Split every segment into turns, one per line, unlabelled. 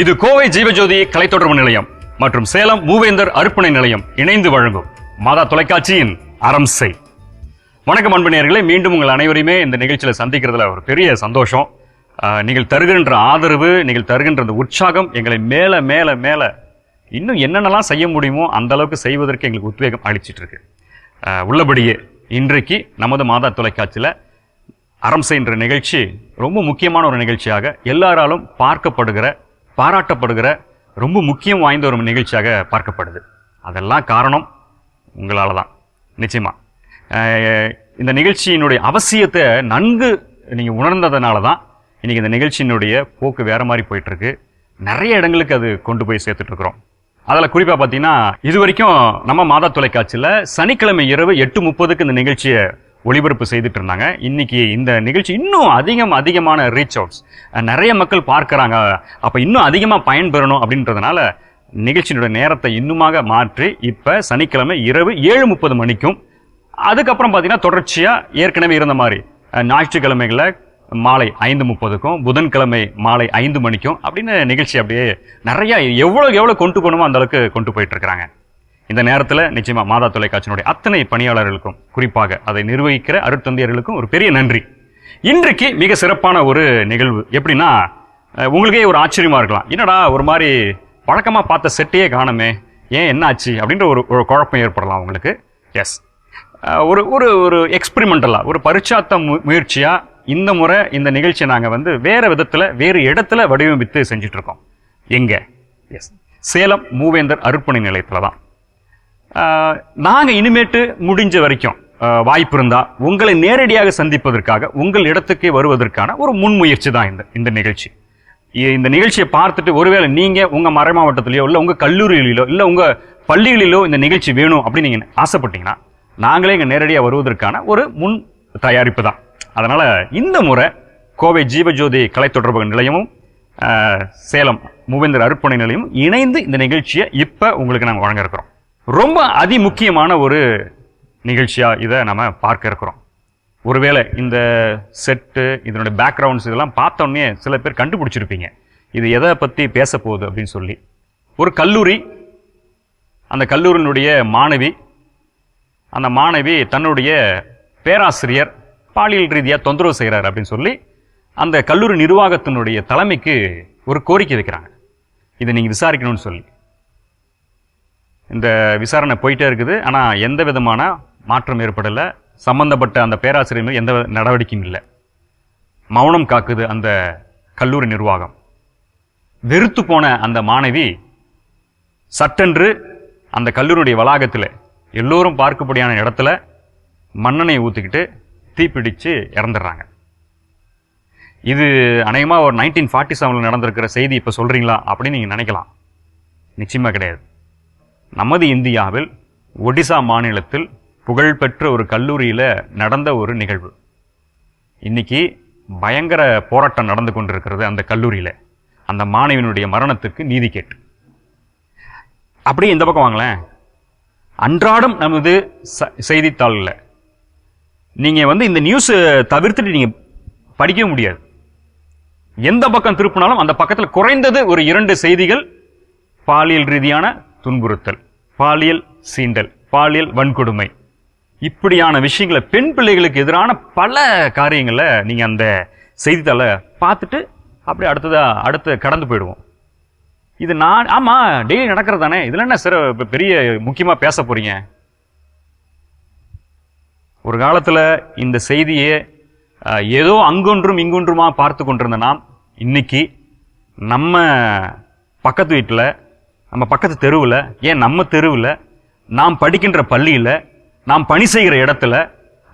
இது கோவை ஜீவஜோதி கலைத்தொடர்பு நிலையம் மற்றும் சேலம் மூவேந்தர் அர்ப்பணை நிலையம் இணைந்து வழங்கும் மாதா தொலைக்காட்சியின் அறம் செய். வணக்கம் அன்பு மீண்டும் உங்கள் அனைவரையுமே இந்த நிகழ்ச்சியில் சந்திக்கிறதுல ஒரு பெரிய சந்தோஷம். நீங்கள் தருகின்ற ஆதரவு நீங்கள் தருகின்ற அந்த உற்சாகம் எங்களை மேலே மேலே மேலே இன்னும் என்னென்னலாம் செய்ய முடியுமோ அந்த அளவுக்கு செய்வதற்கு எங்களுக்கு உத்வேகம் அளிச்சிட்டு இருக்கு உள்ளபடியே இன்றைக்கு நமது மாதா தொலைக்காட்சியில் அறம் செய்கின்ற நிகழ்ச்சி ரொம்ப முக்கியமான ஒரு நிகழ்ச்சியாக எல்லாராலும் பார்க்கப்படுகிற பாராட்டப்படுகிற ரொம்ப முக்கியம் வாய்ந்த ஒரு நிகழ்ச்சியாக பார்க்கப்படுது. அதெல்லாம் காரணம் உங்களால் தான் நிச்சயமாக இந்த நிகழ்ச்சியினுடைய அவசியத்தை நன்கு நீங்கள் உணர்ந்ததுனால தான் இன்றைக்கி இந்த நிகழ்ச்சியினுடைய போக்கு வேறு மாதிரி போயிட்டுருக்கு. நிறைய இடங்களுக்கு அது கொண்டு போய் சேர்த்துட்ருக்குறோம் அதில் குறிப்பாக பார்த்தீங்கன்னா இது வரைக்கும் நம்ம மாதா தொலைக்காட்சியில் சனிக்கிழமை இரவு எட்டு முப்பதுக்கு இந்த நிகழ்ச்சியை ஒளிபரப்பு செய்துட்டு இருந்தாங்க. இன்னைக்கு இந்த நிகழ்ச்சி இன்னும் அதிகம் அதிகமான ரீச் அவுட்ஸ் நிறைய மக்கள் பார்க்குறாங்க. அப்போ இன்னும் அதிகமாக பயன்பெறணும் அப்படின்றதுனால நிகழ்ச்சியினுடைய நேரத்தை இன்னுமாக மாற்றி இப்போ சனிக்கிழமை இரவு ஏழு முப்பது மணிக்கும் அதுக்கப்புறம் பார்த்திங்கன்னா தொடர்ச்சியாக ஏற்கனவே இருந்த மாதிரி ஞாயிற்றுக்கிழமைகளை ஞாயிற்றுக்கிழமைகளில் மாலை ஐந்து முப்பதுக்கும் புதன்கிழமை மாலை ஐந்து மணிக்கும் அப்படின்னு நிகழ்ச்சி அப்படியே நிறையா எவ்வளோ எவ்வளோ கொண்டு போகணுமோ அந்த அளவுக்கு கொண்டு போயிட்டுருக்குறாங்க இந்த நேரத்தில் நிச்சயமாக மாதா தொலைக்காட்சியினுடைய அத்தனை பணியாளர்களுக்கும் குறிப்பாக அதை நிர்வகிக்கிற அருட்தந்தையர்களுக்கும் ஒரு பெரிய நன்றி. இன்றைக்கு மிக சிறப்பான ஒரு நிகழ்வு. எப்படின்னா உங்களுக்கே ஒரு ஆச்சரியமா இருக்கலாம். என்னடா ஒரு மாதிரி வழக்கமாக பார்த்த செட்டையே காணுமே. ஏன் என்ன ஆச்சு அப்படின்ற ஒரு ஒரு குழப்பம் ஏற்படலாம் உங்களுக்கு. எஸ் ஒரு ஒரு ஒரு எக்ஸ்பிரிமெண்டலாக ஒரு பரிச்சாத்த மு முயற்சியாக இந்த முறை இந்த நிகழ்ச்சியை நாங்கள் வந்து வேறு விதத்தில் வேறு இடத்துல வடிவமைத்து செஞ்சிட்ருக்கோம் எங்கே? எஸ் சேலம் மூவேந்தர் அர்ப்பணி நிலையத்தில் தான். நாங்கள் இனிமேட்டு முடிஞ்ச வரைக்கும் வாய்ப்பு இருந்தால் உங்களை நேரடியாக சந்திப்பதற்காக உங்கள் இடத்துக்கே வருவதற்கான ஒரு முன்முயற்சி தான் இந்த இந்த நிகழ்ச்சி. இந்த நிகழ்ச்சியை பார்த்துட்டு ஒருவேளை நீங்கள் உங்கள் மறை மாவட்டத்திலேயோ இல்லை உங்கள் கல்லூரிகளிலோ இல்லை உங்கள் பள்ளிகளிலோ இந்த நிகழ்ச்சி வேணும் அப்படின்னு நீங்கள் ஆசைப்பட்டீங்கன்னா நாங்களே இங்கே நேரடியாக வருவதற்கான ஒரு முன் தயாரிப்பு தான். அதனால் இந்த முறை கோவை ஜீவஜோதி கலைத்தொடர்பு நிலையமும் சேலம் மூவேந்தர் அர்ப்பணை நிலையமும் இணைந்து இந்த நிகழ்ச்சியை இப்போ உங்களுக்கு நாங்கள் வழங்க இருக்கிறோம். ரொம்ப அதிமுக்கியமான ஒரு நிகழ்ச்சியாக இதை நம்ம பார்க்க இருக்கிறோம். ஒருவேளை இந்த செட்டு இதனுடைய பேக்ரவுண்ட்ஸ் இதெல்லாம் பார்த்தோன்னே சில பேர் கண்டுபிடிச்சிருப்பீங்க. இது எதை பற்றி பேச போகுது அப்படின்னு சொல்லி. ஒரு கல்லூரி அந்த கல்லூரியினுடைய மாணவி அந்த மாணவி தன்னுடைய பேராசிரியர் பாலியல் ரீதியாக தொந்தரவு செய்கிறார் அப்படின்னு சொல்லி அந்த கல்லூரி நிர்வாகத்தினுடைய தலைமைக்கு ஒரு கோரிக்கை வைக்கிறாங்க. இதை நீங்கள் விசாரிக்கணும்னு சொல்லி. இந்த விசாரணை போயிட்டே இருக்குது. ஆனால் எந்த விதமான மாற்றம் ஏற்படலை. சம்பந்தப்பட்ட அந்த பேராசிரியர்கள் எந்த நடவடிக்கையும் இல்லை. மௌனம் காக்குது அந்த கல்லூரி நிர்வாகம். வெறுத்து போன அந்த மாணவி சட்டென்று அந்த கல்லூரியுடைய வளாகத்தில் எல்லோரும் பார்க்கப்படியான இடத்துல மண்ணெண்ணை ஊற்றிக்கிட்டு தீப்பிடித்து இறந்துடுறாங்க. இது அநேகமாக ஒரு நைன்டீன் ஃபார்ட்டி செவனில் நடந்திருக்கிற செய்தி இப்போ சொல்கிறீங்களா அப்படின்னு நீங்கள் நினைக்கலாம். நிச்சயமாக கிடையாது. நமது இந்தியாவில் ஒடிசா மாநிலத்தில் புகழ்பெற்ற ஒரு கல்லூரியில் நடந்த ஒரு நிகழ்வு. இன்னைக்கு பயங்கர போராட்டம் நடந்து கொண்டிருக்கிறது அந்த கல்லூரியில். அந்த மாணவியினுடைய மரணத்துக்கு நீதி கேட்டு. அப்படியே இந்த பக்கம் வாங்களேன். அன்றாடம் நமது ச- செய்தித்தாளில் நீங்கள் வந்து இந்த நியூஸ் தவிர்த்துட்டு நீங்கள் படிக்கவே முடியாது. எந்த பக்கம் திருப்பினாலும் அந்த பக்கத்தில் குறைந்தது ஒரு இரண்டு செய்திகள் பாலியல் ரீதியான துன்புறுத்தல் பாலியல் சீண்டல் பாலியல் வன்கொடுமை. இப்படியான விஷயங்களை பெண் பிள்ளைகளுக்கு எதிரான பல காரியங்களை நீங்கள் அந்த செய்தித்தாளை பார்த்துட்டு அப்படியே அடுத்ததாக அடுத்து கடந்து போயிடுவோம். இது நான் ஆமாம் டெய்லி நடக்கிறது தானே இதில் என்ன சிற பெரிய முக்கியமாக பேச போகிறீங்க ஒரு காலத்தில் இந்த செய்தியை ஏதோ அங்கொன்றும் இங்கொன்றுமா பார்த்து கொண்டிருந்த நாம் இன்னைக்கு நம்ம பக்கத்து வீட்டில் நம்ம பக்கத்து தெருவில் ஏன் நம்ம தெருவில் நாம் படிக்கின்ற பள்ளியில் நாம் பணி செய்கிற இடத்துல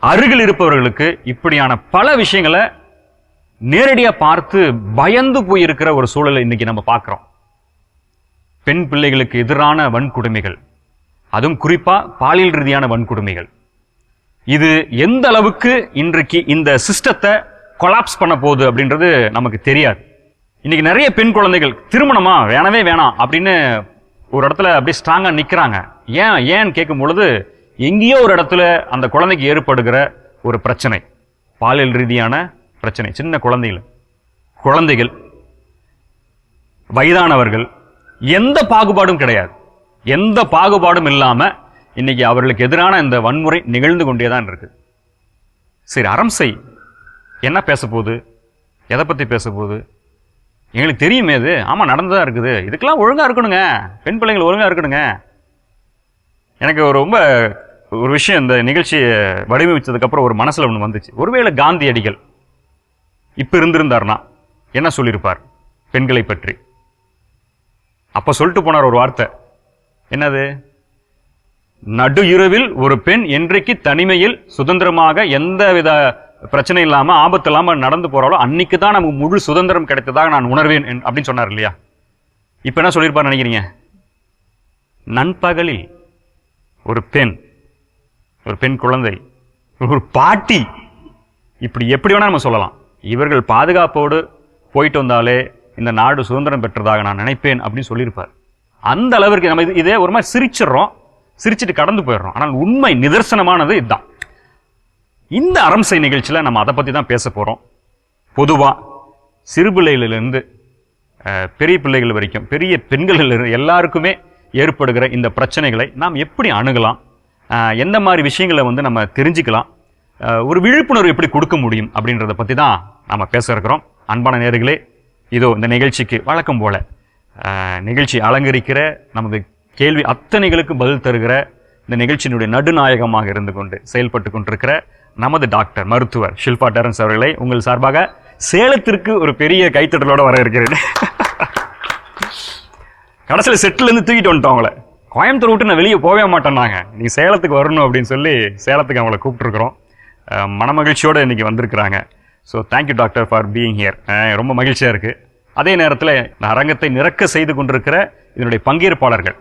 அருகில் இருப்பவர்களுக்கு இப்படியான பல விஷயங்களை நேரடியாக பார்த்து பயந்து போயிருக்கிற ஒரு சூழலை இன்னைக்கு நம்ம பார்க்குறோம். பெண் பிள்ளைகளுக்கு எதிரான வன்கொடுமைகள் அதுவும் குறிப்பாக பாலியல் ரீதியான வன்கொடுமைகள். இது எந்த அளவுக்கு இன்றைக்கு இந்த சிஸ்டத்தை கொலாப்ஸ் பண்ண போகுது அப்படின்றது நமக்கு தெரியாது. இன்னைக்கு நிறைய பெண் குழந்தைகள் திருமணமா வேணவே வேணாம் அப்படின்னு ஒரு இடத்துல அப்படியே ஸ்ட்ராங்காக நிற்கிறாங்க ஏன் ஏன்னு கேட்கும் பொழுது எங்கேயோ ஒரு இடத்துல அந்த குழந்தைக்கு ஏற்படுகிற ஒரு பிரச்சனை. பாலியல் ரீதியான பிரச்சனை சின்ன குழந்தைகள். குழந்தைகள் வயதானவர்கள் எந்த பாகுபாடும் கிடையாது. எந்த பாகுபாடும் இல்லாமல் இன்னைக்கு அவர்களுக்கு எதிரான இந்த வன்முறை நிகழ்ந்து கொண்டே தான் இருக்கு. சரி அறம்சை என்ன பேச போகுது எதை பற்றி பேச போகுது எங்களுக்கு தெரியுமே இது. ஆமாம் நடந்ததாக இருக்குது. இதுக்கெல்லாம் ஒழுங்காக இருக்கணுங்க. பெண் பிள்ளைங்கள் ஒழுங்காக இருக்கணுங்க. எனக்கு ஒரு ரொம்ப ஒரு விஷயம் இந்த நிகழ்ச்சியை வடிவமைச்சதுக்கப்புறம் ஒரு மனசில் ஒன்று வந்துச்சு. ஒருவேளை காந்தியடிகள் இப்போ இருந்திருந்தார்னா என்ன சொல்லியிருப்பார்? பெண்களை பற்றி. அப்போ சொல்லிட்டு போனார் ஒரு வார்த்தை. என்னது? நடு இரவில் ஒரு பெண் என்றைக்கு தனிமையில் சுதந்திரமாக எந்த வித பிரச்சனை இல்லாமல் ஆபத்து இல்லாமல் நடந்து போகிறாலும் அன்னைக்கு தான் நமக்கு முழு சுதந்திரம் கிடைத்ததாக நான் உணர்வேன் அப்படின்னு சொன்னார் இல்லையா? இப்போ என்ன சொல்லியிருப்பார் நினைக்கிறீங்க? நண்பகலில் ஒரு பெண் ஒரு பெண் குழந்தை ஒரு பாட்டி இப்படி எப்படி வேணால் நம்ம சொல்லலாம். இவர்கள் பாதுகாப்போடு போயிட்டு வந்தாலே இந்த நாடு சுதந்திரம் பெற்றதாக நான் நினைப்பேன் அப்படின்னு சொல்லியிருப்பார். அந்த அளவிற்கு நம்ம இது இதே ஒரு மாதிரி சிரிச்சிடுறோம் சிரிச்சிட்டு கடந்து போயிடுறோம். ஆனால் உண்மை நிதர்சனமானது இதுதான். இந்த அரம்சை நிகழ்ச்சியில் நம்ம அதை பற்றி தான் பேச போகிறோம் பொதுவாக சிறு பிள்ளைகளிலிருந்து பெரிய பிள்ளைகள் வரைக்கும் பெரிய பெண்களிலிருந்து எல்லாருக்குமே ஏற்படுகிற இந்த பிரச்சனைகளை நாம் எப்படி அணுகலாம்? எந்த மாதிரி விஷயங்களை வந்து நம்ம தெரிஞ்சுக்கலாம்? ஒரு விழிப்புணர்வு எப்படி கொடுக்க முடியும் அப்படின்றத பற்றி தான் நம்ம பேச இருக்கிறோம். அன்பான நேர்களே இதோ இந்த நிகழ்ச்சிக்கு வழக்கம் போல் நிகழ்ச்சி அலங்கரிக்கிற நமது கேள்வி அத்தனைகளுக்கு பதில் தருகிற இந்த நிகழ்ச்சியினுடைய நடுநாயகமாக இருந்து கொண்டு செயல்பட்டு கொண்டிருக்கிற நமது டாக்டர் மருத்துவர் ஷில்பா டெரன்ஸ் அவர்களை உங்கள் சார்பாக சேலத்திற்கு ஒரு பெரிய கைத்தட்டலோட வர இருக்கிறேன். கடைசியில் செட்டில் இருந்து தூக்கிட்டு வந்துட்டோம் அவங்கள. கோயம்புத்தூர் விட்டு நான் வெளியே போகவே மாட்டேன்னாங்க. நீ சேலத்துக்கு வரணும் அப்படின்னு சொல்லி சேலத்துக்கு அவங்கள கூப்பிட்டுருக்குறோம். மனமகிழ்ச்சியோடு இன்னைக்கு வந்திருக்கிறாங்க. So thank you doctor for being here ரொம்ப மகிழ்ச்சியாக இருக்குது அதே நேரத்தில் இந்த அரங்கத்தை நிறக்க செய்து கொண்டிருக்கிற இதனுடைய பங்கேற்பாளர்கள்.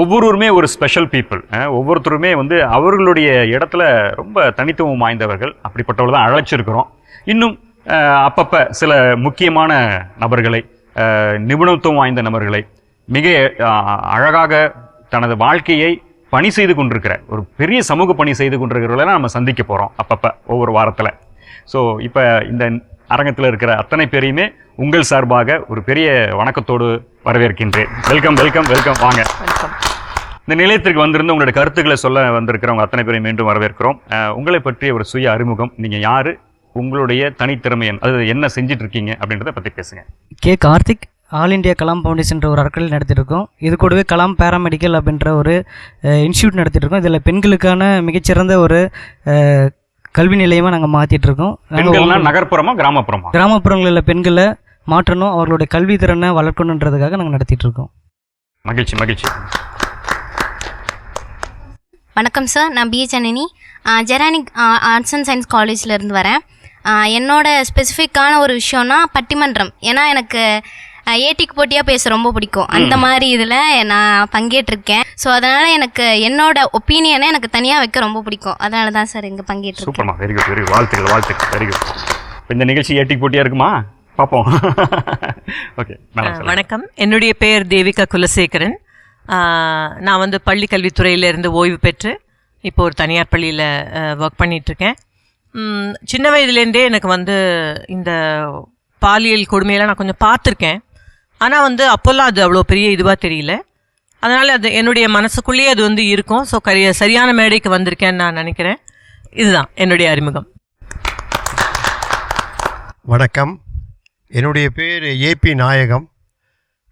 ஒவ்வொருவருமே ஒரு ஸ்பெஷல் பீப்புள் ஒவ்வொருத்தருமே வந்து அவர்களுடைய இடத்துல ரொம்ப தனித்துவம் வாய்ந்தவர்கள். அப்படிப்பட்டவர்கள் தான் அழைச்சிருக்கிறோம். இன்னும் அப்பப்போ சில முக்கியமான நபர்களை நிபுணத்துவம் வாய்ந்த நபர்களை மிக அழகாக தனது வாழ்க்கையை பணி செய்து கொண்டிருக்கிற ஒரு பெரிய சமூக பணி செய்து கொண்டிருக்கிறவர்களெல்லாம் நம்ம சந்திக்க போகிறோம் அப்பப்போ ஒவ்வொரு வாரத்தில். ஸோ இப்போ இந்த அரங்கத்தில் இருக்கிற அத்தனை பேரையுமே உங்கள் சார்பாக ஒரு பெரிய வணக்கத்தோடு வரவேற்கின்றேன். வெல்கம் வெல்கம் வெல்கம் வாங்க. இந்த நிலையத்திற்கு வந்திருந்து உங்களுடைய கருத்துக்களை சொல்ல வந்திருக்கிறவங்க அத்தனை பேரையும் மீண்டும் வரவேற்கிறோம். உங்களை பற்றிய ஒரு சுய அறிமுகம். நீங்கள் யாரு? உங்களுடைய தனித்திறமை என்ன? அது என்ன செஞ்சிட்டு இருக்கீங்க அப்படின்றத பற்றி பேசுங்க.
K Karthik all India Kalam ஃபவுண்டேஷன்ற ஒரு அறக்கட்டளை நடத்திட்டுருக்கோம் இது கூடவே கலாம் பேராமெடிக்கல் அப்படின்ற ஒரு இன்ஸ்டியூட் நடத்திட்டுருக்கோம் இதில் பெண்களுக்கான மிகச்சிறந்த ஒரு கல்வி நிலையமாக நாங்கள் மாற்றிட்டுருக்கோம்
பெண்கள்னா நகர்ப்புறமா கிராமப்புறமா?
கிராமப்புறங்களில் பெண்களை மாற்றணும் அவர்களுடைய கல்வி திறனை வளர்க்கணுன்றதுக்காக நாங்கள் நடத்திட்டுருக்கோம்.
மகிழ்ச்சி மகிழ்ச்சி.
வணக்கம் சார் நான் பிஹெச் அனினி. ஜெரானிக் ஆர்ட்ஸ் அண்ட் சயின்ஸ் காலேஜ்லேருந்து வரேன். ஆ, என்னோட ஸ்பெசிஃபிக்கான ஒரு விஷயம்னா பட்டிமன்றம். ஏன்னா எனக்கு ஏட்டிக்கு போட்டியாக பேச ரொம்ப பிடிக்கும். அந்த மாதிரி இதில் நான் பங்கேற்றிருக்கேன். ஸோ அதனால் எனக்கு என்னோட ஒப்பீனியனை எனக்கு தனியாக வைக்க ரொம்ப பிடிக்கும். அதனால தான் சார் இங்கே பங்கேற்றிருக்கேன்.
சூப்பர்மா வெரி குட் வெரி குட் வாழ்த்துக்கள் வாழ்த்துக்கள் வெரி குட் இப்போ இந்த நிகழ்ச்சி ஏட்டிக்கு போட்டியா இருக்குமா? பார்ப்போம் ஓகே.
வணக்கம். என்னுடைய பெயர் தேவிகா குலசேகரன். நான் வந்து பள்ளி கல்வித்துறையிலேருந்து ஓய்வு பெற்று இப்போ ஒரு தனியார் பள்ளியில் ஒர்க் பண்ணிகிட்ருக்கேன் சின்ன வயதுலேருந்தே எனக்கு வந்து இந்த பாலியல் கொடுமையெல்லாம் நான் கொஞ்சம் பார்த்துருக்கேன். ஆனால் வந்து அப்போல்லாம் அது அவ்வளோ பெரிய இதுவாக தெரியல. அதனால் அது என்னுடைய மனசுக்குள்ளேயே அது வந்து இருக்கும். ஸோ கரிய சரியான மேடைக்கு வந்திருக்கேன்னு நான் நினைக்கிறேன். இதுதான் என்னுடைய அறிமுகம்.
வணக்கம். என்னுடைய பேர் ஏபி நாயகம்.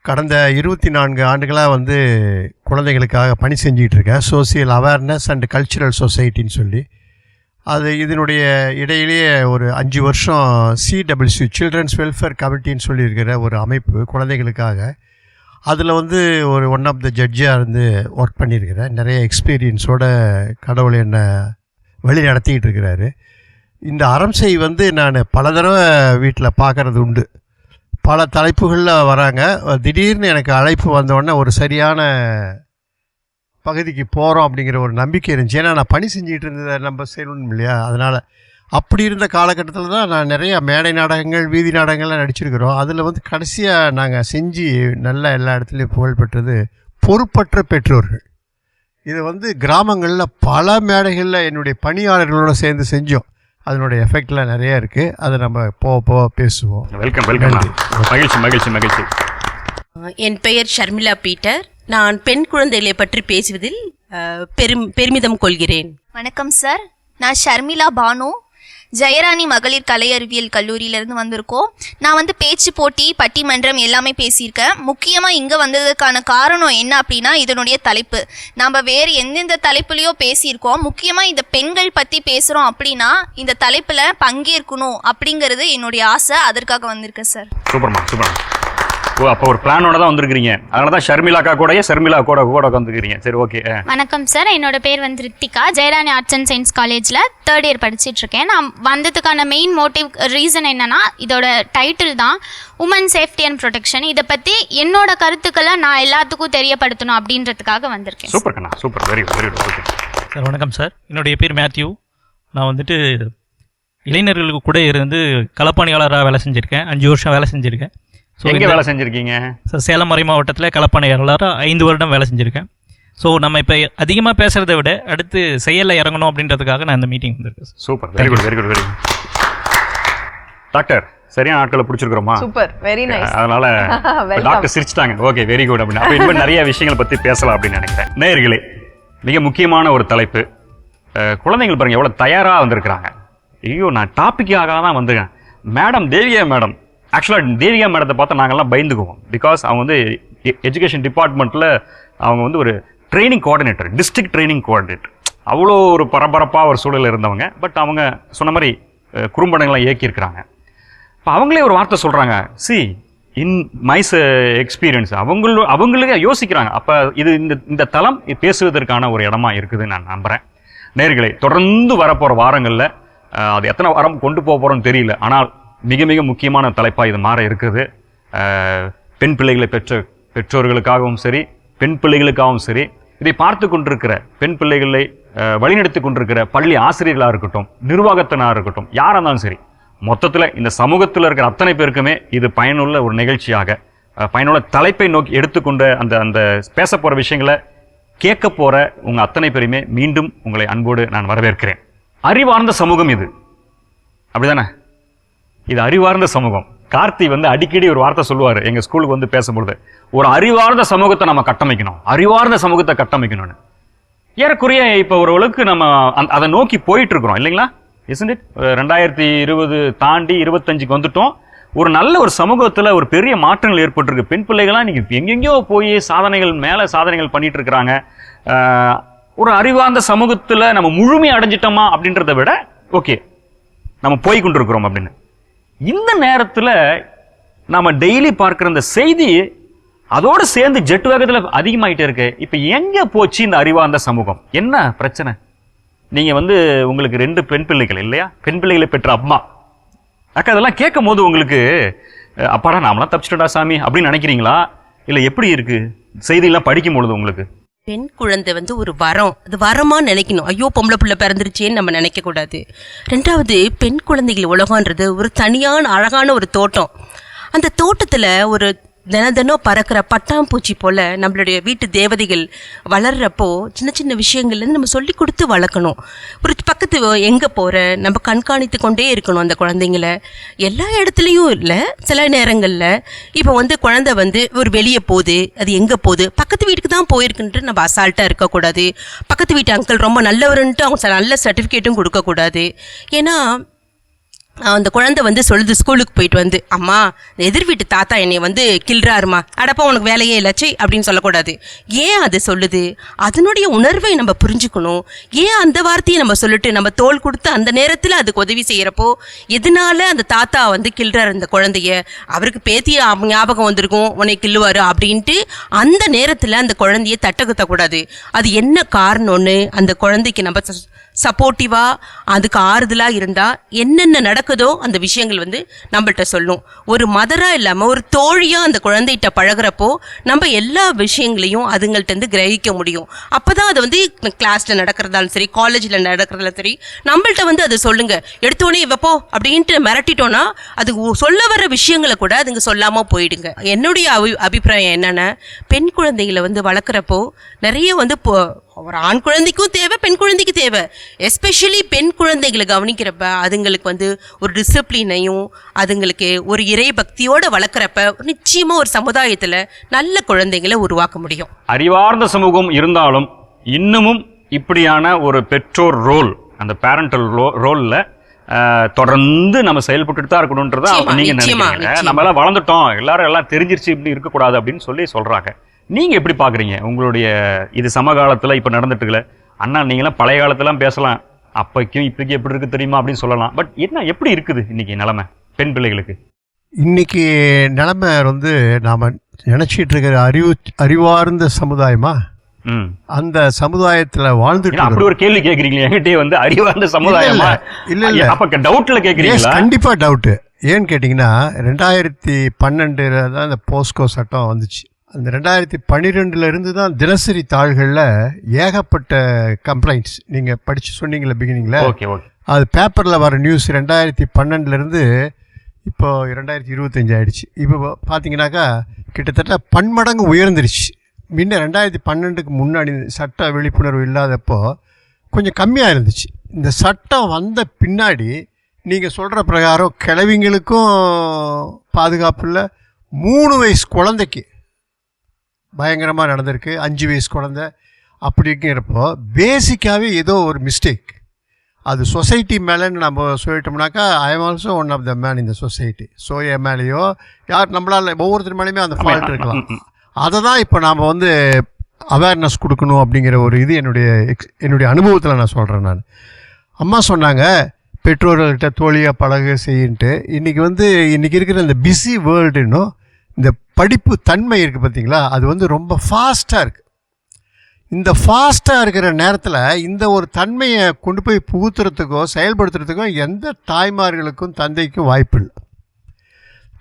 கடந்த இருபத்தி நான்கு ஆண்டுகளாக வந்து குழந்தைகளுக்காக பணி செஞ்சிகிட்ருக்கேன் இருக்கேன். சோசியல் அவேர்னஸ் அண்ட் கல்ச்சுரல் சொசைட்டின்னு சொல்லி. அது இதனுடைய இடையிலேயே ஒரு அஞ்சு வருஷம் சிடபிள்யூசி சில்ட்ரன்ஸ் வெல்ஃபேர் கமிட்டின்னு சொல்லியிருக்கிற ஒரு அமைப்பு குழந்தைகளுக்காக. அதில் வந்து ஒரு ஒன் ஆஃப் த ஜட்ஜாக இருந்து ஒர்க் பண்ணியிருக்கிறேன் நிறைய எக்ஸ்பீரியன்ஸோட கடவுள் என்னை வழி நடத்திக்கிட்டு இருக்கிறாரு. இந்த அரம்சை வந்து நான் பல தடவை வீட்டில் பார்க்கறது உண்டு. பல தலைப்புகளில் வராங்க. திடீர்னு எனக்கு அழைப்பு வந்தோடனே ஒரு சரியான பகுதிக்கு போகிறோம் அப்படிங்கிற ஒரு நம்பிக்கை இருந்துச்சு. ஏன்னா நான் பணி செஞ்சுட்டு இருந்ததை நம்ம செய்யணும் இல்லையா? அதனால் அப்படி இருந்த காலகட்டத்தில் தான் நான் நிறைய மேடை நாடகங்கள் வீதி நாடகங்கள்லாம் நடிச்சிருக்கிறோம். அதில் வந்து கடைசியாக நாங்கள் செஞ்சு நல்ல எல்லா இடத்துலையும் புகழ்பெற்றது பொறுப்பற்ற பெற்றோர்கள். இது வந்து கிராமங்களில் பல மேடைகளில் என்னுடைய பணியாளர்களோட சேர்ந்து செஞ்சோம். அதனுடைய எஃபெக்ட்லாம் நிறைய இருக்குது அதை நம்ம போக போக பேசுவோம்.
வெல்கம் வெல்கம் மகிழ்ச்சி மகிழ்ச்சி மகிழ்ச்சி.
என் பெயர் ஷர்மிளா பீட்டர். நான் பெண் குழந்தைகளை பற்றி பேசுவதில் பெரும் பெருமிதம் கொள்கிறேன்.
வணக்கம் சார் நான் ஷர்மிளா பானு. ஜெயராணி மகளிர் கலை அறிவியல் கல்லூரியிலேருந்து வந்திருக்கோம். நான் வந்து பேச்சு போட்டி பட்டிமன்றம் எல்லாமே பேசியிருக்கேன். முக்கியமாக இங்கே வந்ததுக்கான காரணம் என்ன அப்படின்னா இதனுடைய தலைப்பு. நம்ம வேறு எந்தெந்த தலைப்புலையோ பேசியிருக்கோம். முக்கியமாக இந்த பெண்கள் பற்றி பேசுகிறோம் அப்படின்னா இந்த தலைப்பில் பங்கேற்கணும் அப்படிங்கிறது என்னுடைய ஆசை. அதற்காக வந்திருக்கேன் சார்
சூப்பர்மா சூப்பர் ஓ அப்போ ஒரு பிளானோட தான் வந்திருக்கிறீங்க. அதனால தான் ஷர்மிலாக்கா கூடயே ஷர்மிலா கூட கூட உட்காந்துருக்கிறீங்க சரி ஓகே
வணக்கம் சார். என்னோட பேர் வந்து Rithika. Jayarani arts and science காலேஜில் தேர்ட் இயர் படிச்சிட்டு இருக்கேன் நான் வந்ததுக்கான மெயின் மோட்டிவ் ரீசன் என்னன்னா இதோட டைட்டில் தான் உமன் சேஃப்டி அண்ட் ப்ரொடெக்ஷன் இதை பற்றி என்னோட கருத்துக்களை நான் எல்லாத்துக்கும் தெரியப்படுத்தணும் அப்படின்றதுக்காக வந்திருக்கேன்.
சூப்பர் கண்ணா super very very good okay
sir வணக்கம் சார். என்னுடைய பேர் மேத்யூ. நான் வந்துட்டு இளைஞர்களுக்கு கூட இருந்து களப்பணியாளராக வேலை செஞ்சுருக்கேன். அஞ்சு வருஷம் வேலை செஞ்சுருக்கேன்.
எங்க வேலை செஞ்சிருக்கீங்க?
சார் சேலம் மறை மாவட்டத்தில் களப்பணியாளராக ஐந்து வருடம் வேலை செஞ்சுருக்கேன். ஸோ நம்ம இப்போ அதிகமாக பேசுகிறத விட அடுத்து செயலில் இறங்கணும் அப்படின்றதுக்காக நான் இந்த மீட்டிங் வந்திருக்கேன் sir
super very good very good very doctor சரியான ஆட்களை பிடிச்சிருக்கிறோமா?
சூப்பர் வெரி நைஸ்
அதனால. டாக்டர் சிரிச்சிட்டாங்க. ஓகே வெரி குட் அப்படின்னு. அப்ப இன்னும் நிறைய விஷயங்கள் பத்தி பேசலாம் அப்படின்னு நினைக்கிறேன். நேயர்களே மிக முக்கியமான ஒரு தலைப்பு. குழந்தைகள் பாருங்க எவ்வளவு தயாரா வந்திருக்கிறாங்க. ஐயோ நான் டாபிக்காக தான் வந்திருக்கேன். மேடம் தேவியா மேடம் ஆக்சுவலாக தேவிகா மேடத்தை பார்த்தா நாங்கள்லாம் பயந்துக்குவோம். பிகாஸ் அவங்க வந்து எஜுகேஷன் டிபார்ட்மெண்ட்டில் அவங்க வந்து ஒரு training coordinator district training coordinator அவ்வளோ ஒரு பரபரப்பாக ஒரு சூழலில் இருந்தவங்க. பட் அவங்க சொன்ன மாதிரி குறும்படங்கள்லாம் இயக்கியிருக்கிறாங்க. இப்போ அவங்களே ஒரு வார்த்தை சொல்கிறாங்க சி இன் மைஸ் எக்ஸ்பீரியன்ஸ் அவங்களும் அவங்களே யோசிக்கிறாங்க. அப்போ இது இந்த இந்த தளம் பேசுவதற்கான ஒரு இடமா இருக்குதுன்னு நான் நம்புகிறேன் நேர்களை தொடர்ந்து வரப்போகிற வாரங்களில் அது எத்தனை வாரம் கொண்டு போக போகிறோன்னு தெரியல. ஆனால் மிக மிக முக்கியமான தலைப்பாக இது மாற இருக்குது. பெண் பிள்ளைகளை பெற்ற பெற்றோர்களுக்காகவும் சரி பெண் பிள்ளைகளுக்காகவும் சரி இதை பார்த்து கொண்டிருக்கிற பெண் பிள்ளைகளை வழிநடத்தி கொண்டிருக்கிற பள்ளி ஆசிரியர்களாக இருக்கட்டும் நிர்வாகத்தினாக இருக்கட்டும் யாராக இருந்தாலும் சரி மொத்தத்தில் இந்த சமூகத்தில் இருக்கிற அத்தனை பேருக்குமே இது பயனுள்ள ஒரு நிகழ்ச்சியாக பயனுள்ள தலைப்பை நோக்கி எடுத்துக்கொண்ட அந்த அந்த பேச போகிற விஷயங்களை கேட்க போகிற உங்கள் அத்தனை பேருமே மீண்டும் உங்களை அன்போடு நான் வரவேற்கிறேன். அறிவார்ந்த சமூகம் இது. அப்படிதானே? இது அறிவார்ந்த சமூகம். கார்த்தி வந்து அடிக்கடி ஒரு வார்த்தை சொல்லுவார் எங்கள் ஸ்கூலுக்கு வந்து பேசும்பொழுது. ஒரு அறிவார்ந்த சமூகத்தை நம்ம கட்டமைக்கணும். அறிவார்ந்த சமூகத்தை கட்டமைக்கணும்னு. ஏறக்குறைய இப்போ ஓரளவுக்கு நம்ம அதை நோக்கி போயிட்டு இருக்கிறோம் இல்லைங்களா இசன்ட் இட் ரெண்டாயிரத்தி இருபது தாண்டி இருபத்தஞ்சுக்கு வந்துட்டோம். ஒரு நல்ல ஒரு சமூகத்தில் ஒரு பெரிய மாற்றங்கள் ஏற்பட்டிருக்கு. பெண் பிள்ளைகள்லாம் இன்றைக்கி எங்கெங்கேயோ போய் சாதனைகள் மேலே சாதனைகள் பண்ணிட்டு இருக்கிறாங்க ஒரு அறிவார்ந்த சமூகத்தில் நம்ம முழுமை அடைஞ்சிட்டோமா அப்படின்றத விட ஓகே நம்ம போய் கொண்டிருக்கிறோம் அப்படின்னு. இந்த நேரத்தில் நாம் டெய்லி பார்க்குற இந்த செய்தி அதோடு சேர்ந்து ஜெட் வேகத்தில் அதிகமாகிட்டே இருக்கு. இப்போ எங்கே போச்சு இந்த அறிவார்ந்த சமூகம்? என்ன பிரச்சனை? நீங்கள் வந்து உங்களுக்கு ரெண்டு பெண் பிள்ளைகள் இல்லையா? பெண் பிள்ளைகளை பெற்ற அம்மா. அக்கா இதெல்லாம் கேட்கும் போது உங்களுக்கு அப்பாடா நாமலாம் தப்பிச்சிட்டோடா சாமி அப்படின்னு நினைக்கிறீங்களா? இல்லை எப்படி இருக்குது செய்தியெல்லாம் படிக்கும் பொழுது உங்களுக்கு?
பெண் குழந்தை வந்து ஒரு வரம். அது வரமாக நினைக்கணும். ஐயோ பொம்பளை பிள்ளை பிறந்துருச்சேன்னு நம்ம நினைக்கக்கூடாது ரெண்டாவது பெண் குழந்தைகள் உலகன்றது ஒரு தனியான அழகான ஒரு தோட்டம். அந்த தோட்டத்தில் ஒரு தின தினம் பறக்கிற பட்டாம்பூச்சி போல நம்மளுடைய வீட்டு தேவதைகள் வளர்றப்போ சின்ன சின்ன விஷயங்கள்லேருந்து நம்ம சொல்லி கொடுத்து வளர்க்கணும். ஒரு பக்கத்து எங்கே போகிற நம்ம கண்காணித்து கொண்டே இருக்கணும் அந்த குழந்தைங்கள. எல்லா இடத்துலையும் இல்லை சில நேரங்களில். இப்போ வந்து குழந்தை வந்து ஒரு வெளியே போகுது அது எங்கே போகுது? பக்கத்து வீட்டுக்கு தான் போயிருக்குன்ட்டு நம்ம அசால்ட்டாக இருக்கக்கூடாது பக்கத்து வீட்டு அங்கிள் ரொம்ப நல்லவருன்ட்டு அவங்க ச- நல்ல சர்டிஃபிகேட்டும் கொடுக்கக்கூடாது ஏன்னா அந்த குழந்தை வந்து சொல்லுது ஸ்கூலுக்கு போயிட்டு வந்து அம்மா எதிர் வீட்டு தாத்தா என்னை வந்து கில்றாருமா அடப்பா உனக்கு வேலையே இல்லைச்சி அப்படின்னு சொல்லக்கூடாது. ஏன் அது சொல்லுது? அதனுடைய உணர்வை நம்ம புரிஞ்சுக்கணும். ஏன் அந்த வார்த்தையை நம்ம சொல்லிட்டு நம்ம தோல் கொடுத்து அந்த நேரத்தில் அதுக்கு உதவி செய்கிறப்போ எதனால அந்த தாத்தா வந்து கில்றாரு அந்த குழந்தைய? அவருக்கு பேத்தி ஞாபகம் வந்திருக்கும் உன்னை கில்லுவார் அப்படின்ட்டு அந்த நேரத்தில் அந்த குழந்தைய தட்டகுத்தக்கூடாது. அது என்ன காரணம்னு அந்த குழந்தைக்கு நம்ம சப்போர்ட்டிவாக சப்போர்ட்டிவா அதுக்கு ஆறுதலா இருந்தா என்னென்ன நடக்குதோ அந்த விஷயங்கள் வந்து நம்மள்கிட்ட சொல்லும். ஒரு மதரா இல்லாம ஒரு தோழியா அந்த குழந்தைகிட்ட பழகுறப்போ நம்ம எல்லா விஷயங்களையும் அதுங்கள்ட்ட இருந்து கிரகிக்க முடியும். அப்பதான் அது வந்து கிளாஸ்ல நடக்கிறதாலும் சரி காலேஜ்ல நடக்கிறதாலும் சரி நம்மள்கிட்ட வந்து அதை சொல்லுங்க. எடுத்தோடனே வைப்போ அப்படின்ட்டு மிரட்டிட்டோம்னா அது சொல்ல வர விஷயங்களை கூட அதுங்க சொல்லாம போயிடுங்க. என்னுடைய அபி அபிப்பிராயம் என்னன்னா பெண் குழந்தைகளை வந்து வளர்க்குறப்போ நிறைய வந்து இப்போ ஒரு ஆண் குழந்தைக்கும் தேவை பெண் குழந்தைக்கு தேவை. எஸ்பெஷலி பெண் குழந்தைகளை கவனிக்கிறப்ப அதுங்களுக்கு வந்து ஒரு டிசிப்ளினையும் அதுங்களுக்கு ஒரு இறை பக்தியோட வளர்க்குறப்ப நிச்சயமா ஒரு சமுதாயத்துல நல்ல குழந்தைகளை உருவாக்க முடியும்.
அறிவார்ந்த சமூகம் இருந்தாலும் இன்னமும் இப்படியான ஒரு பெற்றோர் ரோல் அந்த பேரண்டல் ரோல்ல தொடர்ந்து நம்ம செயல்பட்டுட்டு தான் இருக்கணும்ன்றத நீங்க நினைக்கிறீங்க.
நிச்சயமா.
நம்ம எல்லாம் வளர்ந்துட்டோம் எல்லாரும் எல்லாம் தெரிஞ்சிருச்சு இப்படி இருக்கக்கூடாது அப்படின்னு சொல்லி சொல்றாங்க. நீங்க எப்படி பாக்குறீங்க? உங்களுடைய இது சமகாலத்துல இப்ப நடந்துட்டு இருக்கல அண்ணா நீங்களாம் பழைய காலத்துலாம் பேசலாம். அப்பைக்கும் இப்போதைக்கும் எப்படி இருக்கு தெரியுமா அப்படின்னு சொல்லலாம். பட் என்ன எப்படி இருக்குது இன்னைக்கு நிலைமை பெண் பிள்ளைகளுக்கு?
இன்னைக்கு நிலைமை வந்து நாம் நினச்சிட்டு இருக்கிற அறிவு அறிவார்ந்த சமுதாயமா?
ம்.
அந்த சமுதாயத்தில் வாழ்ந்துட்டு
அப்படி. ஒரு கேள்வி கேக்குறீங்களே என்கிட்டயே வந்து அறிவார்ந்த சமுதாயமா?
இல்ல, இல்ல.
அப்ப டவுட்ல கேக்குறீங்களா?
கண்டிப்பா டவுட்டு ஏன்னு கேட்டிங்கன்னா ரெண்டாயிரத்தி பன்னெண்டுல தான் இந்த போஸ்கோ சட்டம் வந்துச்சு. அந்த ரெண்டாயிரத்தி பன்னிரெண்டுல இருந்து தான் தினசரி தாள்களில் ஏகப்பட்ட கம்ப்ளைண்ட்ஸ் நீங்கள் படித்து சொன்னீங்களே பிகினிங்கில்
ஓகே ஓகே.
அது பேப்பரில் வர நியூஸ் ரெண்டாயிரத்தி பன்னெண்டுலேருந்து இப்போ ரெண்டாயிரத்தி இருபத்தஞ்சி ஆயிடுச்சு இப்போ பார்த்தீங்கன்னாக்கா கிட்டத்தட்ட பன்மடங்கு உயர்ந்துருச்சு. முன்ன ரெண்டாயிரத்தி பன்னெண்டுக்கு முன்னாடி சட்ட விழிப்புணர்வு இல்லாதப்போ கொஞ்சம் கம்மியாக இருந்துச்சு இந்த சட்டம் வந்த பின்னாடி நீங்கள் சொல்கிற பிரகாரம் கிழவிங்களுக்கும் பாதுகாப்பு இல்லை மூணு வயசு குழந்தைக்கு பயங்கரமாக நடந்திருக்கு. அஞ்சு வயசு குழந்தை. அப்படிங்கிறப்போ பேசிக்காகவே ஏதோ ஒரு மிஸ்டேக் அது சொசைட்டி மேலேன்னு நம்ம சொல்லிட்டோம்னாக்கா I am also one of the man இந்த சொசைட்டி ஸோ என் மேலேயோ யார் நம்மளால் ஒவ்வொருத்தர் மேலேயுமே அந்த ஃபால்ட் இருக்கலாம். அதை தான் இப்போ நாம் வந்து அவேர்னஸ் கொடுக்கணும் அப்படிங்கிற ஒரு இது என்னுடைய எக்ஸ் என்னுடைய அனுபவத்தில் நான் சொல்கிறேன் நான். அம்மா சொன்னாங்க பெற்றோர்கள்கிட்ட தோழியாக பழக செய்யின்ட்டு இன்றைக்கி வந்து இன்றைக்கி இருக்கிற இந்த பிஸி வேர்ல்டுன்னும் இந்த படிப்பு தன்மை இருக்குது பார்த்தீங்களா அது வந்து ரொம்ப ஃபாஸ்ட்டாக இருக்குது இந்த ஃபாஸ்ட்டாக இருக்கிற நேரத்தில் இந்த ஒரு தன்மையை கொண்டு போய் புகுத்துறதுக்கோ செயல்படுத்துறதுக்கோ எந்த தாய்மார்களுக்கும் தந்தைக்கும் வாய்ப்பு இல்லை.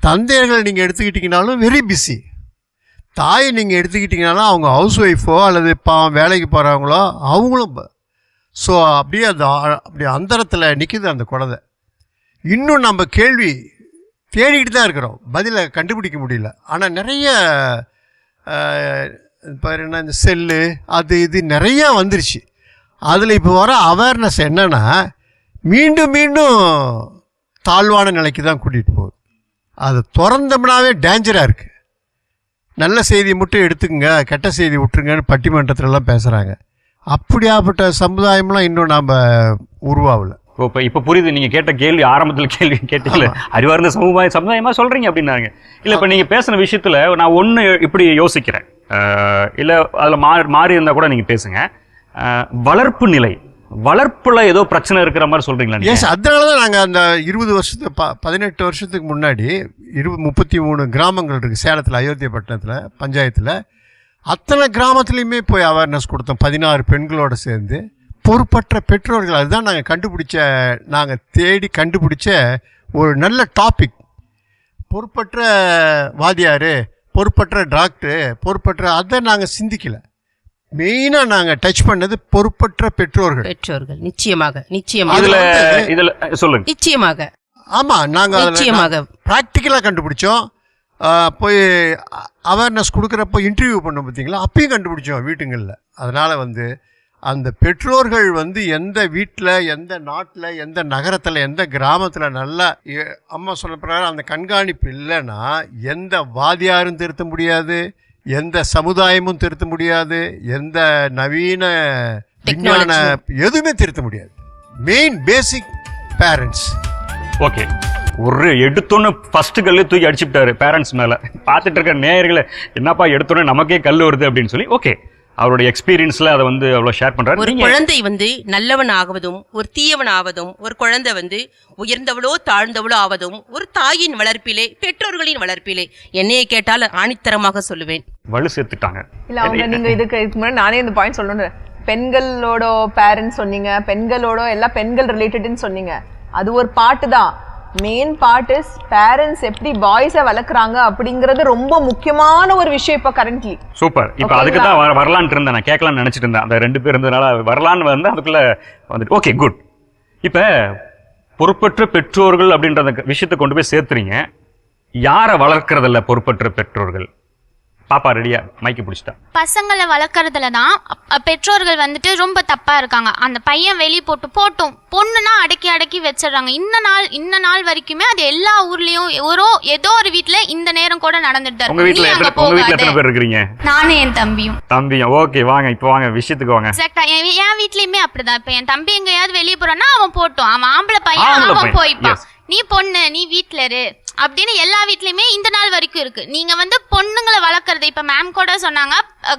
தந்தையர்களை நீங்கள் எடுத்துக்கிட்டிங்கனாலும் வெரி பிஸி தாய் நீங்கள் எடுத்துக்கிட்டிங்கனாலும் அவங்க ஹவுஸ் ஒய்ஃபோ அல்லது பாவம் வேலைக்கு போகிறவங்களோ அவங்களும் ஸோ அப்படியே அந்த அப்படி அந்தரத்தில் நிற்கிது அந்த குழந்தை. இன்னும் நம்ம கேள்வி தேடிக்கிட்டு தான் இருக்கிறோம். பதிலை கண்டுபிடிக்க முடியல. ஆனால் நிறைய இப்போ என்ன இந்த செல்லு அது இது நிறையா வந்துருச்சு. அதில் இப்போ வர அவேர்னஸ் என்னன்னா மீண்டும் மீண்டும் தாழ்வான நிலைக்கு தான் கூட்டிகிட்டு போகுது. அதை திறந்தோம்னாவே டேஞ்சராக இருக்குது நல்ல செய்தி மட்டும் எடுத்துக்கங்க கெட்ட செய்தி விட்டுருங்கன்னு பட்டிமன்றத்துலலாம் பேசுகிறாங்க அப்படியாப்பட்ட சமுதாயம்லாம் இன்னும் நாம் உருவாகலை.
இப்ப இப்ப புரியுது நீங்க கேட்ட கேள்வி ஆரம்பத்துல கேள்வி கேட்டீங்கல்ல. அறிவார்ந்த சமுதாய சமுதாயமா சொல்றீங்க அப்படின்னாங்க. இல்ல இப்ப நீங்க பேசின விஷயத்துல நான் ஒண்ணு இப்படி யோசிக்கிறேன். இல்ல அதுல மாறி மாறி இருந்தா கூட நீங்க பேசுங்க. வளர்ப்பு நிலை. வளர்ப்புல ஏதோ பிரச்சனை இருக்கிற மாதிரி சொல்றீங்களா நீங்க?
எஸ் அதனால தான் நாங்கள் அந்த இருபது வருஷத்துக்கு ப பதினெட்டு வருஷத்துக்கு முன்னாடி இரு முப்பத்தி மூணு கிராமங்கள் இருக்குது சேலத்தில் அயோத்தியப்பட்டினத்தில் பஞ்சாயத்தில். அத்தனை கிராமத்துலேயுமே போய் அவேர்னஸ் கொடுத்தோம். பதினாறு பெண்களோடு சேர்ந்து. பொறுப்பற்ற பெற்றோர்கள் அதுதான் நாங்கள் கண்டுபிடிச்ச நாங்கள் தேடி கண்டுபிடிச்ச ஒரு நல்ல டாபிக் பொறுப்பற்ற வாதியார் பொறுப்பற்ற டாக்டரு பொறுப்பற்ற அதை நாங்கள் சிந்திக்கலை. மெயினாக நாங்கள் டச் பண்ணது பொறுப்பற்ற பெற்றோர்கள்.
பெற்றோர்கள் நிச்சயமாக நிச்சயமாக.
இதுல இதுல சொல்லுங்க.
நிச்சயமாக.
ஆமாம் நாங்கள்
நிச்சயமாக.
ப்ராக்டிக்கலாக கண்டுபிடிச்சோம். போய் அவேர்னஸ் கொடுக்குறப்போ இன்டர்வியூ பண்ணோம் பார்த்தீங்களா? அப்பயும் கண்டுபிடிச்சோம் வீட்டுங்களில். அதனால் வந்து அந்த பெற்றோர்கள் வந்து எந்த வீட்டில் எந்த நாட்டில் எந்த நகரத்தில் எந்த கிராமத்தில் நல்லா எ- அம்மா சொன்ன பிரகாரம் அந்த கண்காணிப்பு இல்லைன்னா எந்த வாதியாரும் திருத்த முடியாது எந்த சமுதாயமும் திருத்த முடியாது எந்த நவீன விஞ்ஞான எதுவுமே திருத்த முடியாது. மெயின் பேசிக் பேரண்ட்ஸ்
ஓகே ஒரு எடுத்தோன்னு ஃபர்ஸ்ட் கல்லு தூக்கி அடிச்சுட்டாரு பேரண்ட்ஸ் மேல. பார்த்துட்டு இருக்க நேயர்களை என்னப்பா எடுத்தோன்னே நமக்கே கல் வருது அப்படின்னு சொல்லி ஓகே அவருடைய எக்ஸ்பீரியன்ஸ்ல அதை வந்து அவ்வளோ ஷேர் பண்றாரு.
ஒரு குழந்தை வந்து நல்லவன் ஆவதும் ஒரு தீயவன் ஆவதும் ஒரு குழந்தை வந்து உயர்ந்தவளோ தாழ்ந்தவளோ ஆவதும் ஒரு தாயின் வளர்ப்பிலே பெற்றோர்களின் வளர்ப்பிலே என்னையை கேட்டால் ஆணித்தரமாக சொல்லுவேன்.
வலு சேர்த்துட்டாங்க.
இல்ல அவங்க நீங்க இதுக்கு இதுக்கு முன்னாடி நானே இந்த பாயிண்ட் சொல்லணும் பெண்களோட பேரண்ட்ஸ் சொன்னீங்க பெண்களோட எல்லாம் பெண்கள் ரிலேட்டட்னு சொன்னீங்க. அது ஒரு பாட்டு தான் மெயின் பார்ட் இஸ் பேரண்ட்ஸ் எப்படி பாய்ஸை வளர்க்குறாங்க அப்படிங்கிறது ரொம்ப முக்கியமான ஒரு விஷயம் இப்போ கரண்ட்லி
சூப்பர் இப்போ? அதுக்கு தான் வர வரலான்ட்டு இருந்தேன். நான் கேட்கலாம்னு நினைச்சிட்டு இருந்தேன். அந்த ரெண்டு பேர் இருந்ததுனால வரலான்னு வந்து அதுக்குள்ள வந்துட்டு ஓகே குட் இப்போ பொறுப்பற்ற பெற்றோர்கள் அப்படின்ற விஷயத்தை கொண்டு போய் சேர்த்துறீங்க. யாரை வளர்க்கறதில்ல பொறுப்பற்ற பெற்றோர்கள்? பாப்பா ரெடியா மைக்கு பிடிச்சிட்டா.
பசங்களை வளர்க்குறதுல தான் பெற்றோர்கள் வந்துட்டு ரொம்ப தப்பா இருக்காங்க. அந்த பையன் வெளியே போட்டு போட்டும். பொண்ணுனா அடக்கி அடக்கி வச்சிடுறாங்க. இந்த நாள் இந்த நாள் வரைக்குமே அது எல்லா ஊர்லயும் ஒரு ஏதோ ஒரு வீட்ல இந்த நேரம் கூட நடந்துட்டு
உங்க. வீட்ல எத்தனை உங்க வீட்ல எத்தனை பேர் இருக்கிறீங்க?
நானும் என் தம்பியும்.
தம்பியும். ஓகே வாங்க இப்போ வாங்க விஷயத்துக்கு வாங்க.
எக்ஸாக்டா என் வீட்லயுமே அப்படிதான். இப்ப என் தம்பி எங்கேயாவது வெளியே போறான்னா அவன் போட்டும். அவன் ஆம்பளை பையன் அவன் போய்ப்பான். நீ பொண்ணு நீ வீட்ல இரு. அப்படின்னு எல்லா வீட்லயுமே இந்த நாள் வரைக்கும் இருக்கு. நீங்க வந்து பொண்ணுங்களை வளர்க்கறது இப்ப மேம் கூட சொன்னாங்க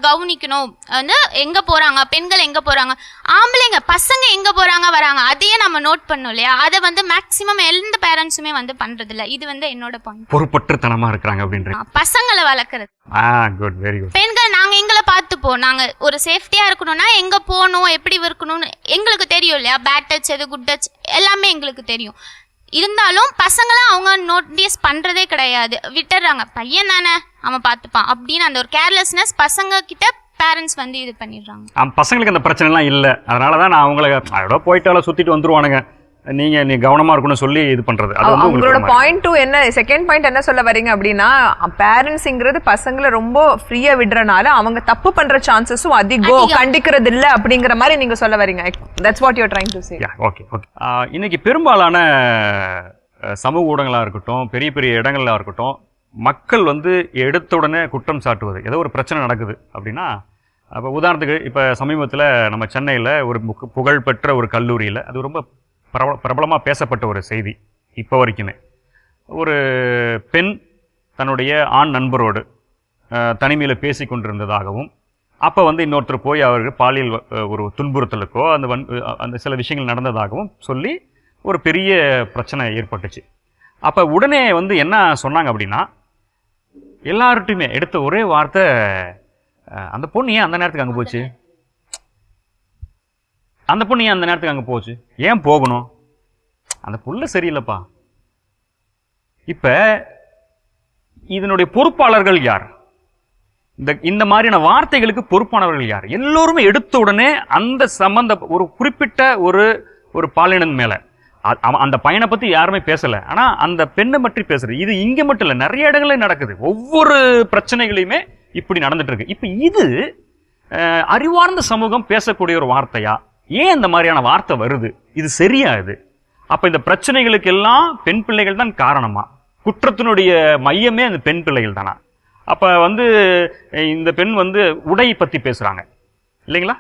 கவனிக்கணும். வந்து எங்க போறாங்க பெண்கள் எங்க போறாங்க ஆம்பளைங்க பசங்க எங்க போறாங்க வராங்க அதையே நம்ம நோட் பண்ணோம் இல்லையா? அதை வந்து மேக்சிமம் எந்த பேரண்ட்ஸுமே வந்து பண்றது இல்ல இது வந்து என்னோட பாயிண்ட்
பொறுப்பற்றுத்தனமா இருக்கிறாங்க அப்படின்ற
பசங்களை வளர்க்கறது.
ஆ குட் வெரி குட்
பெண்கள் நாங்க எங்களை பார்த்துப்போம். நாங்க ஒரு சேஃப்டியா இருக்கணும்னா எங்க போகணும் எப்படி இருக்கணும்னு எங்களுக்கு தெரியும் இல்லையா? பேட் டச் எது குட் டச் எல்லாமே எங்களுக்கு தெரியும். இருந்தாலும் பசங்களாம் அவங்க நோட்டீஸ் பண்ணுறதே கிடையாது. விட்டுறாங்க பையன் தானே? அவன் பார்த்துப்பான். அப்படின்னு அந்த ஒரு கேர்லெஸ்னஸ் பசங்க கிட்ட பேரண்ட்ஸ் வந்து இது பண்ணிடுறாங்க.
பசங்களுக்கு அந்த பிரச்சனைலாம் இல்லை. அதனால தான் நான் அவங்கள அதோட போயிட்டாலும் சுற்றிட்டு வந்துருவானுங்க. நீங்க நீ கவனமா இருக்கணும்னு சொல்லி இது பண்றது. அது வந்து உங்களுக்கு
பாயிண்ட் டூ என்ன செகண்ட் பாயிண்ட் என்ன சொல்ல வரீங்க அப்படின்னா பேரண்ட்ஸுங்கிறது பசங்களை ரொம்ப ஃப்ரீயா விடுறனால அவங்க தப்பு பண்ற சான்சஸும் அதிகம். கண்டிக்கிறது இல்ல அப்படிங்கிற மாதிரி நீங்க சொல்ல வரீங்க. That's what you're trying to say
okay okay இன்னைக்கு பெரும்பாலான சமூக ஊடகங்களாக இருக்கட்டும் பெரிய பெரிய இடங்களாக இருக்கட்டும் மக்கள் வந்து எடுத்த உடனே குற்றம் சாட்டுவது ஏதோ ஒரு பிரச்சனை நடக்குது அப்படின்னா அப்போ உதாரணத்துக்கு இப்போ சமீபத்தில் நம்ம சென்னையில் ஒரு புகழ்பெற்ற ஒரு கல்லூரியில் அது ரொம்ப பிரபல பிரபலமாக பேசப்பட்ட ஒரு செய்தி இப்போ வரைக்குமே. ஒரு பெண் தன்னுடைய ஆண் நண்பரோடு தனிமையில் பேசி கொண்டிருந்ததாகவும் அப்போ வந்து இன்னொருத்தர் போய் அவருக்கு பாலியல் ஒரு துன்புறுத்தலுக்கோ அந்த வன் அந்த சில விஷயங்கள் நடந்ததாகவும் சொல்லி ஒரு பெரிய பிரச்சனை ஏற்பட்டுச்சு. அப்போ உடனே வந்து என்ன சொன்னாங்க அப்படின்னா எல்லார்ட்டையுமே எடுத்த ஒரே வார்த்தை அந்த பொண்ணு ஏன் அந்த நேரத்துக்கு அங்கே போச்சு? அந்த பொண்ணு ஏன் அந்த நேரத்துக்கு அங்கே போச்சு? ஏன் போகணும்? அந்த புள்ள சரியில்லைப்பா. இப்போ இதனுடைய பொறுப்பாளர்கள் யார்? இந்த இந்த மாதிரியான வார்த்தைகளுக்கு பொறுப்பானவர்கள் யார்? எல்லோருமே எடுத்த உடனே அந்த சம்பந்த ஒரு குறிப்பிட்ட ஒரு ஒரு பாலினன் மேலே. அ- அந்த பையனை பற்றி யாருமே பேசலை. ஆனால் அந்த பெண்ணை பற்றி பேசுறது. இது இங்கே மட்டும் இல்லை நிறைய இடங்கள்ல நடக்குது. ஒவ்வொரு பிரச்சனைகளையுமே இப்படி நடந்துட்டு இருக்கு. இப்போ இது அறிவார்ந்த சமூகம் பேசக்கூடிய ஒரு வார்த்தையா? ஏன் இந்த மாதிரியான வார்த்தை வருது? இது சரியா இது? அப்ப இந்த பிரச்சனைகளுக்கு எல்லாம் பெண் பிள்ளைகள் தான் காரணமா? குற்றத்தினுடைய மையமே அந்த பெண் பிள்ளைகள் தானா? அப்ப வந்து இந்த பெண் வந்து உடை பத்தி பேசுறாங்க. இல்லைங்களா?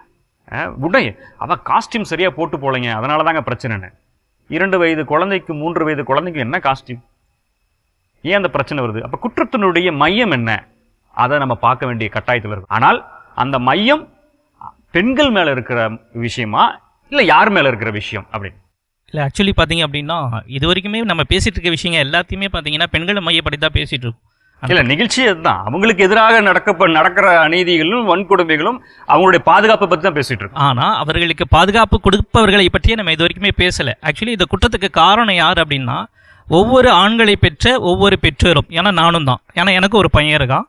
உடை. அவ காஸ்டியூம் சரியா போட்டு போலைங்க. அதனால தாங்க பிரச்சனைன்னு. இரண்டு வயது குழந்தைக்கு மூன்று வயது குழந்தைக்கு என்ன காஸ்டியூம் ஏன் அந்த பிரச்சனை வருது? அப்ப குற்றத்தினுடைய மையம் என்ன? அதை நம்ம பார்க்க வேண்டிய கட்டாயத்தில் இருக்கு ஆனால் அந்த மையம் பெண்கள் மேல இருக்கிற விஷயமா? இல்ல யார் மேல இருக்கிற விஷயம் அப்படின்னு?
இல்லை ஆக்சுவலி பார்த்தீங்க அப்படின்னா இது வரைக்குமே நம்ம பேசிட்டு இருக்க விஷயங்கள் எல்லாத்தையுமே பார்த்தீங்கன்னா பெண்களை மையப்படுத்தி தான் பேசிட்டு இருக்கோம்.
இல்ல நிகழ்ச்சி அதுதான். அவங்களுக்கு எதிராக நடக்க நடக்கிற அநீதிகளும் வன்கொடுமைகளும் அவங்களுடைய பாதுகாப்பை பத்தி தான் பேசிட்டு இருக்கோம்.
ஆனால் அவர்களுக்கு பாதுகாப்பு கொடுப்பவர்களை பற்றியே நம்ம இது வரைக்குமே பேசலை. ஆக்சுவலி இந்த குற்றத்துக்கு காரணம் யார் அப்படின்னா ஒவ்வொரு ஆண்களை பெற்ற ஒவ்வொரு பெற்றோரும். ஏன்னா நானும் தான். ஏன்னா எனக்கு ஒரு பையன் இருக்கான்.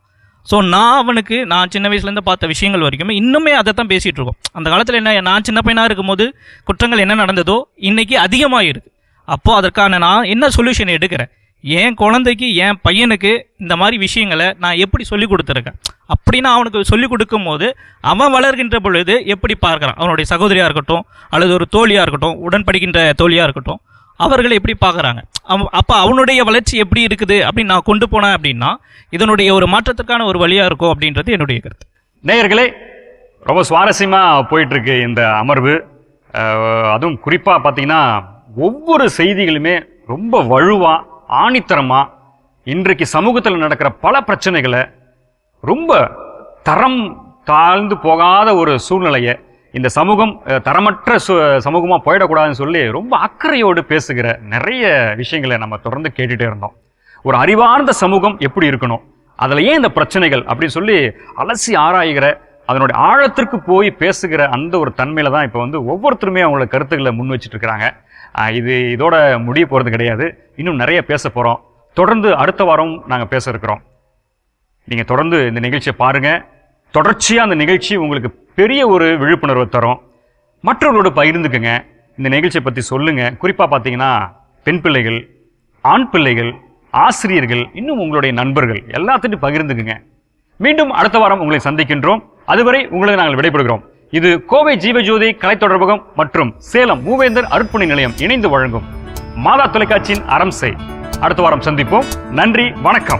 ஸோ நான் அவனுக்கு நான் சின்ன வயசுலேருந்து பார்த்த விஷயங்கள் வரைக்குமே இன்னுமே அதை தான் பேசிகிட்டு இருக்கோம். அந்த காலத்தில் என்ன நான் சின்ன பையனாக இருக்கும்போது குற்றங்கள் என்ன நடந்ததோ இன்றைக்கி அதிகமாக இருக்குது அப்போது அதற்கான நான் என்ன சொல்யூஷன் எடுக்கிறேன்? என் குழந்தைக்கு என் பையனுக்கு இந்த மாதிரி விஷயங்களை நான் எப்படி சொல்லிக் கொடுத்துருக்கேன்? அப்படின்னு அவனுக்கு சொல்லி கொடுக்கும்போது அவன் வளர்கின்ற பொழுது எப்படி பார்க்குறான்? அவனுடைய சகோதரியாக இருக்கட்டும் அல்லது ஒரு தோழியாக இருக்கட்டும் உடன் படிக்கின்ற தோழியாக இருக்கட்டும் அவர்களை எப்படி பார்க்குறாங்க? அப்போ அவனுடைய வளர்ச்சி எப்படி இருக்குது? அப்படின்னு நான் கொண்டு போனேன் அப்படின்னா இதனுடைய ஒரு மாற்றத்துக்கான ஒரு வழியாக இருக்கும் அப்படின்றது என்னுடைய கருத்து.
நேயர்களே ரொம்ப சுவாரஸ்யமாக போயிட்டுருக்கு இந்த அமர்வு. அதுவும் குறிப்பாக பார்த்தீங்கன்னா ஒவ்வொரு செய்திகளுமே ரொம்ப வலுவாக ஆணித்தரமாக இன்றைக்கு சமூகத்தில் நடக்கிற பல பிரச்சனைகளை ரொம்ப தரம் தாழ்ந்து போகாத ஒரு சூழ்நிலையை இந்த சமூகம் தரமற்ற சு சமூகமாக போயிடக்கூடாதுன்னு சொல்லி ரொம்ப அக்கறையோடு பேசுகிற நிறைய விஷயங்களை நம்ம தொடர்ந்து கேட்டுகிட்டே இருந்தோம். ஒரு அறிவார்ந்த சமூகம் எப்படி இருக்கணும்? அதில் ஏன் இந்த பிரச்சனைகள்? அப்படின்னு சொல்லி அலசி ஆராய்கிற அதனுடைய ஆழத்திற்கு போய் பேசுகிற அந்த ஒரு தன்மையில் தான் இப்போ வந்து ஒவ்வொருத்தருமே அவங்களோட கருத்துக்களை முன் வச்சுட்டு இருக்கிறாங்க இது இதோட முடிய போகிறது கிடையாது. இன்னும் நிறைய பேச போகிறோம் தொடர்ந்து அடுத்த வாரம் நாங்கள் பேச இருக்கிறோம். நீங்கள் தொடர்ந்து இந்த நிகழ்ச்சியை பாருங்கள் தொடர்ச்சியாக அந்த நிகழ்ச்சி உங்களுக்கு பெரிய ஒரு விழிப்புணர்வை தரும். மற்றவர்களோடு பகிர்ந்துக்குங்க. இந்த நிகழ்ச்சியை பற்றி சொல்லுங்கள் குறிப்பாக பார்த்தீங்கன்னா பெண் பிள்ளைகள் ஆண் பிள்ளைகள் ஆசிரியர்கள் இன்னும் உங்களுடைய நண்பர்கள் எல்லாத்துட்டும் பகிர்ந்துக்குங்க. மீண்டும் அடுத்த வாரம் உங்களை சந்திக்கின்றோம். அதுவரை உங்களை நாங்கள் விடைபெறுகிறோம். இது கோவை ஜீவஜோதி கலை தொடர்பகம் மற்றும் சேலம் மூவேந்தர் அருட்பணி நிலையம் இணைந்து வழங்கும் மாதா தொலைக்காட்சியின் அறம் செய். அடுத்த வாரம் சந்திப்போம். நன்றி வணக்கம்.